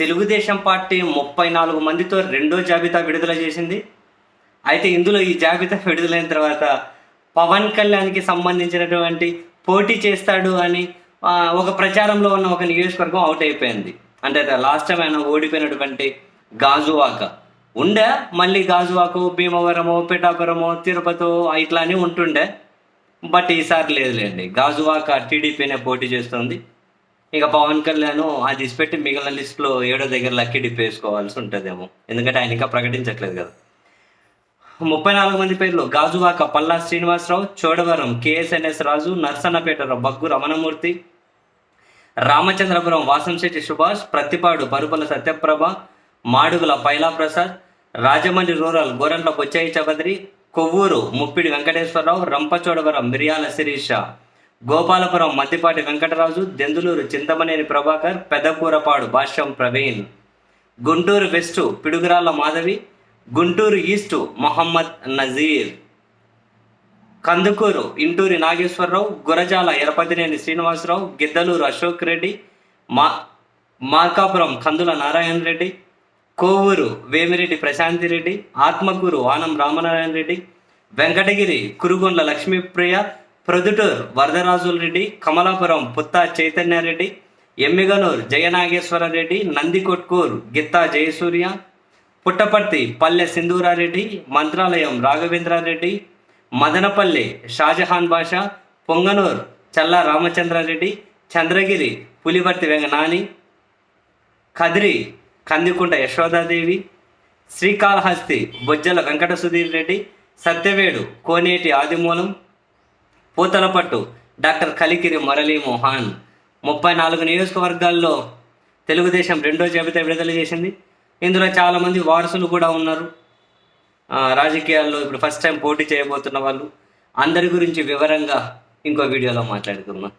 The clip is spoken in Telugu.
తెలుగుదేశం పార్టీ ముప్పై నాలుగు మందితో రెండో జాబితా విడుదల చేసింది. అయితే ఇందులో ఈ జాబితా విడుదలైన తర్వాత పవన్ కళ్యాణ్కి సంబంధించినటువంటి పోటీ చేస్తాడు అని ఒక ప్రచారంలో ఉన్న ఒక నియోజకవర్గం అవుట్ అయిపోయింది. అంటే లాస్ట్ టైం ఆయన ఓడిపోయినటువంటి గాజువాక. ఉండే మళ్ళీ గాజువాకు భీమవరము పిఠాపురము తిరుపతి ఇట్లా అని ఉంటుండే. బట్ ఈసారి లేదులేండి గాజువాక టీడీపీనే పోటీ చేస్తుంది. ఇక పవన్ కళ్యాణ్ అది ఇసిపెట్టి మిగిలిన లిస్టులో ఏడో దగ్గర లక్కీ డిప్ వేసుకోవాల్సి ఉంటుందేమో. ఎందుకంటే ఆయన ఇంకా ప్రకటించట్లేదు కదా. ముప్పై నాలుగు మంది పేర్లు. Gajuwaka Palla Srinivasarao Chodavaram KSNS Raju నర్సన్నపేటరావు Baggu Ramana Murthy Ramachandrapuram Vasamsetti Subhash Prathipadu Parupula Satyaprabha Madugula Paila Prasad Rajahmundry rural Gorantla Butchaiah Chowdary Kovvur Muppidi Venkateswara Rao Rampachodavaram Miriyala Sirisha. Gopalapuram Maddipati Venkataraju Denduluru Chintamaneni Prabhakar Pedakurapadu Bhashyam Praveen. Guntur west Piduguralla Madhavi Guntur east Mohammed Nazeer. Kandukur Inturi Nageswararao Gurazala Yarapathineni Srinivasarao Giddalur Ashok Reddy మా మార్కాపురం కందుల నారాయణ రెడ్డి కోవూరు వేమిరెడ్డి ప్రశాంతి రెడ్డి ఆత్మకూరు ఆనం రామనారాయణ రెడ్డి వెంకటగిరి కురుగొండ్ల లక్ష్మీప్రియ ప్రొద్దుటూరు వరదరాజుల రెడ్డి కమలాపురం పుత్తా చైతన్యారెడ్డి ఎమ్మిగనూరు జయనాగేశ్వర రెడ్డి నందికొట్కూరు గిత్తా జయసూర్య పుట్టపర్తి పల్లె సింధూరారెడ్డి మంత్రాలయం రాఘవేంద్రారెడ్డి మదనపల్లి షాజహాన్ భాష పొంగనూరు చల్లా రామచంద్రారెడ్డి చంద్రగిరి పులివర్తి వెంగనాని కదిరి కందికుంట యశోదాదేవి శ్రీకాళహస్తి బొజ్జల వెంకట సుధీర్ రెడ్డి సత్యవేడు కోనేటి ఆదిమూలం పూతలపట్టు డాక్టర్ కలికిరి మురళీ మోహన్. ముప్పై నాలుగు నియోజకవర్గాల్లో తెలుగుదేశం రెండో జాబితా విడుదల చేసింది. ఇందులో చాలామంది వారసులు కూడా ఉన్నారు. రాజకీయాల్లో ఇప్పుడు ఫస్ట్ టైం పోటీ చేయబోతున్న వాళ్ళు. అందరి గురించి వివరంగా ఇంకో వీడియోలో మాట్లాడుకుందాం.